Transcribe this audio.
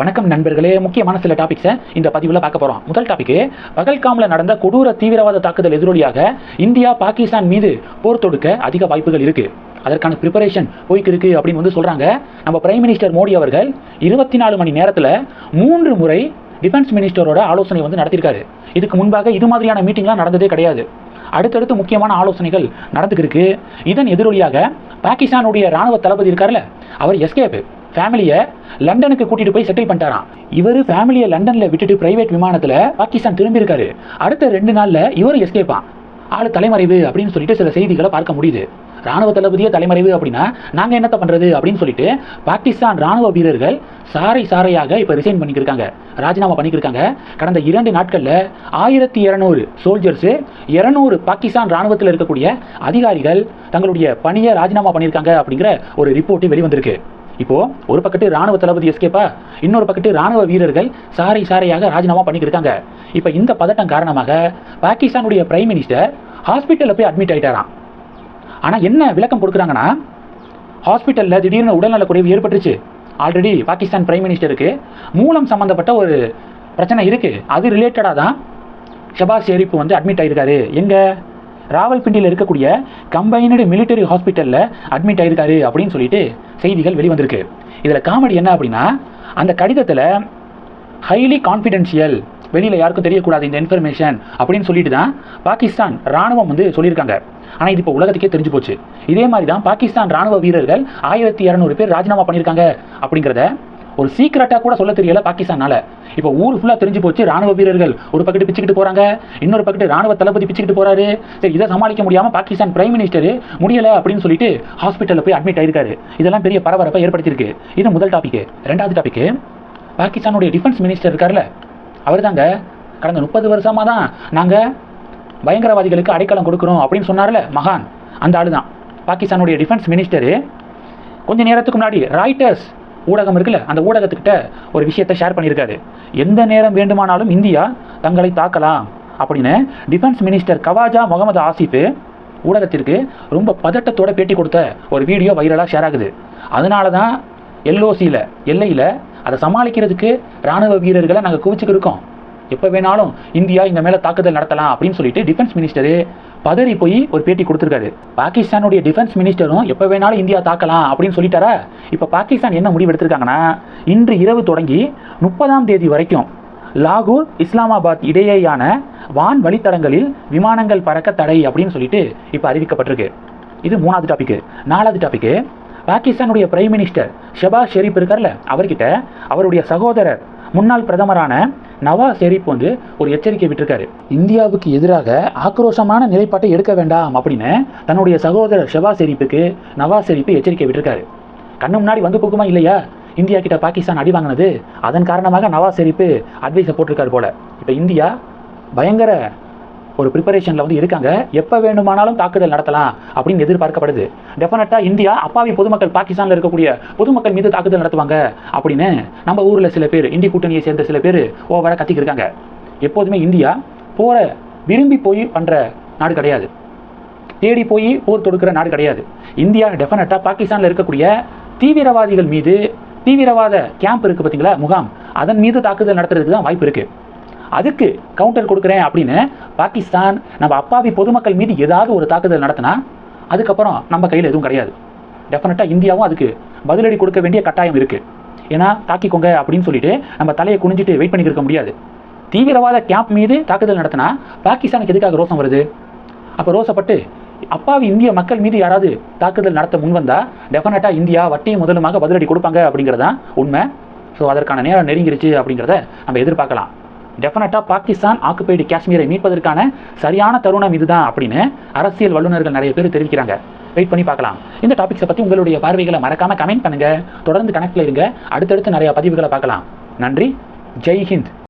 வணக்கம் நண்பர்களே. முக்கியமான சில டாபிக்ஸை இந்த பதிவில் பார்க்க போகிறோம் முதல் டாபிக் பகல்காமில் நடந்த கொடூர தீவிரவாத தாக்குதல் எதிரொலியாக இந்தியா பாகிஸ்தான் மீது போர் தொடுக்க அதிக வாய்ப்புகள் இருக்கு. அதற்கான ப்ரிப்பரேஷன் போய்க்கு இருக்கு அப்படின்னு வந்து சொல்றாங்க. நம்ம பிரைம் மினிஸ்டர் மோடி அவர்கள் இருபத்தி நாலு மணி நேரத்தில் மூன்று முறை டிஃபென்ஸ் மினிஸ்டரோட ஆலோசனை வந்து நடத்தியிருக்காரு. இதுக்கு முன்பாக இது மாதிரியான மீட்டிங்லாம் நடந்ததே கிடையாது. அடுத்தடுத்து முக்கியமான ஆலோசனைகள் நடந்துக்கிருக்கு. இதன் எதிரொலியாக பாகிஸ்தானுடைய ராணுவ தளபதி இருக்கார்ல அவர் எஸ்கேப் ஃபேமிலியை லண்டனுக்கு கூட்டிட்டு போய் செட்டில் பண்ணிட்டாராம். இவர் ஃபேமிலியை லண்டன்ல விட்டுட்டு பிரைவேட் விமானத்துல பாகிஸ்தான் திரும்பியிருக்காரு. அடுத்த ரெண்டு நாள்ல இவரும் எஸ்கேப்பான் ஆளு தலைமறைவு அப்படின்னு சொல்லிட்டு சில செய்திகளை பார்க்க முடியுது. ராணுவ தளபதியே தலைமறைவு அப்படின்னா நாங்க என்னத்த பண்றது அப்படின்னு சொல்லிட்டு பாகிஸ்தான் ராணுவ வீரர்கள் சாரை சாரையாக இப்ப ரிசைன் பண்ணிக்கிருக்காங்க. ராஜினாமா பண்ணிக்கிருக்காங்க. கடந்த இரண்டு நாட்கள்ல ஆயிரத்தி இருநூறு சோல்ஜர்ஸ் இருநூறு பாகிஸ்தான் ராணுவத்தில் இருக்கக்கூடிய அதிகாரிகள் தங்களுடைய பணியை ராஜினாமா பண்ணியிருக்காங்க அப்படிங்கிற ஒரு ரிப்போர்ட்டு வெளிவந்திருக்கு. இப்போ ஒரு பக்கத்து ராணுவ தளபதி எஸ்கேப்பா இன்னொரு பக்கத்து ராணுவ வீரர்கள் சாரை சாரையாக ராஜினாமா பண்ணிக்கிருக்காங்க இப்போ இந்த பதட்டம் காரணமாக பாகிஸ்தானுடைய பிரைம் மினிஸ்டர் ஹாஸ்பிட்டலில் போய் அட்மிட் ஆகிட்டாராம் ஆனால் என்ன விளக்கம் கொடுக்குறாங்கன்னா ஹாஸ்பிட்டலில் திடீர்னு உடல்நலக்குறைவு ஏற்பட்டுருச்சு. ஆல்ரெடி பாகிஸ்தான் பிரைம் மினிஸ்டருக்கு மூலம் சம்மந்தப்பட்ட ஒரு பிரச்சனை இருக்குது அது ரிலேட்டடாக தான் ஷபாஸ் ஷெரீப் வந்து அட்மிட் ஆகியிருக்காரு எங்கே? ராவல்பிண்டியில் இருக்கக்கூடிய கம்பைனடு மிலிட்டரி ஹாஸ்பிட்டலில் அட்மிட் ஆயிருக்காரு அப்படின்னு சொல்லிட்டு செய்திகள் வெளிவந்திருக்கு. இதில் காமெடி என்ன அப்படின்னா அந்த கடிதத்தில் ஹைலி கான்ஃபிடென்ஷியல் வெளியில் யாருக்கும் தெரியக்கூடாது இந்த இன்ஃபர்மேஷன் அப்படின்னு சொல்லிட்டு தான் பாகிஸ்தான் ராணுவம் வந்து சொல்லியிருக்காங்க. ஆனால் இது இப்போ உலகத்துக்கே தெரிஞ்சு போச்சு. இதே மாதிரி தான் பாகிஸ்தான் ராணுவ வீரர்கள் ஆயிரத்தி இரநூறு பேர் ராஜினாமா பண்ணியிருக்காங்க அப்படிங்கிறத ஒரு சீக்கிரட்டாக கூட சொல்ல தெரியல பாகிஸ்தானால. இப்போ ஊர் ஃபுல்லாக தெரிஞ்சு போச்சு ராணுவ வீரர்கள் ஒரு பக்கத்து பிச்சுக்கிட்டு போறாங்க இன்னொரு பக்கத்து ராணுவ தளபதி பிச்சுக்கிட்டு போறாரு. சரி இதை சமாளிக்க முடியாம பாகிஸ்தான் பிரைம் மினிஸ்டர் முடியல அப்படின்னு சொல்லிட்டு ஹாஸ்பிட்டலில் போய் அட்மிட் ஆயிருக்காரு. இதெல்லாம் பெரிய பரபரப்பை ஏற்படுத்தியிருக்கு. இது முதல் டாபிக் ரெண்டாவது டாபிக் பாகிஸ்தானுடைய டிஃபென்ஸ் மினிஸ்டர் இருக்கார்ல அவர் தாங்க கடந்த முப்பது வருஷமாக தான் நாங்கள் பயங்கரவாதிகளுக்கு அடைக்கலம் கொடுக்குறோம் அப்படின்னு சொன்னார்ல மகான். அந்த ஆள் தான் பாகிஸ்தானுடைய டிஃபென்ஸ் மினிஸ்டரு கொஞ்ச நேரத்துக்கு முன்னாடி ராய்டர்ஸ் ஊடகம் இருக்குல்ல அந்த ஊடகத்துக்கிட்ட ஒரு விஷயத்தை ஷேர் பண்ணியிருக்காரு. எந்த நேரம் வேண்டுமானாலும் இந்தியா தங்களை தாக்கலாம் அப்படின்னு டிஃபென்ஸ் மினிஸ்டர் கவாஜா முகமது ஆசிஃப் ஊடகத்திற்கு ரொம்ப பதட்டத்தோட பேட்டி கொடுத்த ஒரு வீடியோ வைரலாக ஷேர் ஆகுது. அதனால தான் எல்ஓசியில் எல்லையில் அதை சமாளிக்கிறதுக்கு ராணுவ வீரர்களை நாங்கள் குவிச்சுக்கிருக்கோம் எப்போ வேணாலும் இந்தியா இந்த மேலே தாக்குதல் நடத்தலாம் அப்படின்னு சொல்லிட்டு டிஃபென்ஸ் மினிஸ்டரு பதறி போய் ஒரு பேட்டி கொடுத்துருக்காரு. பாகிஸ்தானுடைய டிஃபென்ஸ் மினிஸ்டரும் எப்போ வேணாலும் இந்தியா தாக்கலாம் அப்படின்னு சொல்லிட்டாரா? இப்போ பாகிஸ்தான் என்ன முடிவு எடுத்திருக்காங்கன்னா இன்று இரவு தொடங்கி முப்பதாம் தேதி வரைக்கும் லாகூர் இஸ்லாமாபாத் இடையேயான வான் வழித்தடங்களில் விமானங்கள் பறக்க தடை அப்படின்னு சொல்லிட்டு இப்போ அறிவிக்கப்பட்டிருக்கு. இது மூணாவது டாபிக் நாலாவது டாபிக் பாகிஸ்தானுடைய பிரைம் மினிஸ்டர் ஷெபா ஷெரீப் இருக்கார்ல அவர்கிட்ட அவருடைய சகோதரர் முன்னாள் பிரதமரான நவாஸ் ஷெரீப் வந்து ஒரு எச்சரிக்கை விட்டிருக்காரு. இந்தியாவுக்கு எதிராக ஆக்ரோஷமான நிலைப்பாட்டை எடுக்க வேண்டாம் அப்படின்னு தன்னுடைய சகோதரர் ஷெவா ஷெரீப்புக்கு நவாஸ் ஷெரீப்பு எச்சரிக்கை விட்டிருக்காரு. கண்ணு முன்னாடி வந்து போக்குமா இல்லையா? இந்தியா கிட்ட பாகிஸ்தான் அடி வாங்கினது. அதன் காரணமாக நவாஸ் ஷெரீப்பு அட்வைஸை போட்டிருக்காரு போல. இப்போ இந்தியா பயங்கர ஒரு ப்ரிப்பரேஷனில் வந்து இருக்காங்க. எப்போ வேணுமானாலும் தாக்குதல் நடத்தலாம் அப்படின்னு எதிர்பார்க்கப்படுது. டெஃபினட்டாக இந்தியா அப்பாவி பொதுமக்கள் பாகிஸ்தானில் இருக்கக்கூடிய பொதுமக்கள் மீது தாக்குதல் நடத்துவாங்க அப்படின்னு நம்ம ஊரில் சில பேர் இந்தி கூட்டணியை சேர்ந்த சில பேர் ஓவராக கத்திக்கிருக்காங்க எப்போதுமே இந்தியா போரை விரும்பி போய் பண்ணுற நாடு கிடையாது. தேடி போய் போர் தொடுக்கிற நாடு கிடையாது. இந்தியா டெஃபினட்டாக பாகிஸ்தானில் இருக்கக்கூடிய தீவிரவாதிகள் மீது தீவிரவாத கேம்ப் இருக்குது பார்த்தீங்களா முகாம். அதன் மீது தாக்குதல் நடத்துறதுக்கு தான் வாய்ப்பு இருக்குது அதுக்கு கவுண்டர் கொடுக்குறேன் அப்படின்னு பாகிஸ்தான் நம்ம அப்பாவி பொதுமக்கள் மீது ஏதாவது ஒரு தாக்குதல் நடத்தினா அதுக்கப்புறம் நம்ம கையில் எதுவும் கிடையாது. டெஃபினட்டாக இந்தியாவும் அதுக்கு பதிலடி கொடுக்க வேண்டிய கட்டாயம் இருக்குது ஏன்னா தாக்கிக்கோங்க அப்படின்னு சொல்லிட்டு நம்ம தலையை குனிஞ்சிட்டு வெயிட் பண்ணி இருக்க முடியாது. தீவிரவாத கேம்ப் மீது தாக்குதல் நடத்தினா பாகிஸ்தானுக்கு எதுக்காக ரோசம் வருது? அப்போ ரோசப்பட்டு அப்பாவி இந்திய மக்கள் மீது யாராவது தாக்குதல் நடத்த முன்வந்தால் டெஃபினட்டாக இந்தியா வட்டியும் முதலுமாக பதிலடி கொடுப்பாங்க அப்படிங்கிறது தான் உண்மை. ஸோ அதற்கான நேரம் நெருங்கிருச்சு அப்படிங்கிறத நம்ம எதிர்பார்க்கலாம். டெஃபினட்டாக பாகிஸ்தான் ஆக்குபைடு காஷ்மீரை மீட்பதற்கான சரியான தருணம் இதுதான் அப்படின்னு அரசியல் வல்லுநர்கள் நிறைய பேர் தெரிவிக்கிறாங்க. வெயிட் பண்ணி பார்க்கலாம். இந்த டாபிக்ஸை பற்றி உங்களுடைய பார்வைகளை மறக்காம கமெண்ட் பண்ணுங்க. தொடர்ந்து கனெக்டில் இருங்க. அடுத்தடுத்து நிறைய பதிவுகளை பார்க்கலாம். நன்றி. ஜெய் ஹிந்த்.